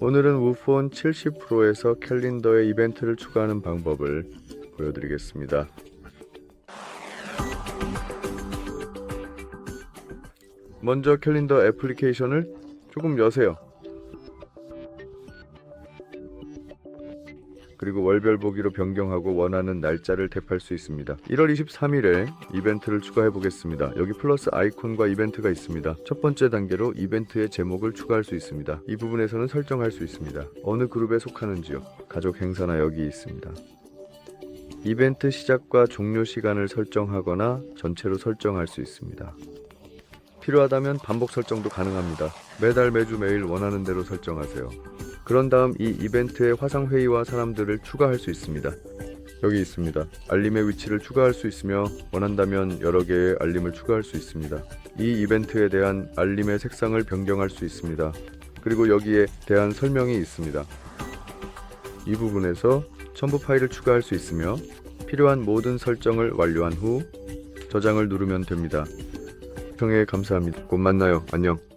오늘은 우폰 70%에서 캘린더에 이벤트를 추가하는 방법을 보여드리겠습니다. 먼저 캘린더 애플리케이션을 조금 여세요. 그리고 월별 보기로 변경하고 원하는 날짜를 탭할 수 있습니다. 1월 23일에 이벤트를 추가해 보겠습니다. 여기 플러스 아이콘과 이벤트가 있습니다. 첫 번째 단계로 이벤트의 제목을 추가할 수 있습니다. 이 부분에서는 설정할 수 있습니다. 어느 그룹에 속하는지요. 가족 행사나 여기 있습니다. 이벤트 시작과 종료 시간을 설정하거나 전체로 설정할 수 있습니다. 필요하다면 반복 설정도 가능합니다. 매달 매주 매일 원하는 대로 설정하세요. 그런 다음 이 이벤트에 화상 회의와 사람들을 추가할 수 있습니다. 여기 있습니다. 알림의 위치를 추가할 수 있으며 원한다면 여러 개의 알림을 추가할 수 있습니다. 이 이벤트에 대한 알림의 색상을 변경할 수 있습니다. 그리고 여기에 대한 설명이 있습니다. 이 부분에서 첨부 파일을 추가할 수 있으며 필요한 모든 설정을 완료한 후 저장을 누르면 됩니다. 시청해 감사합니다. 곧 만나요. 안녕.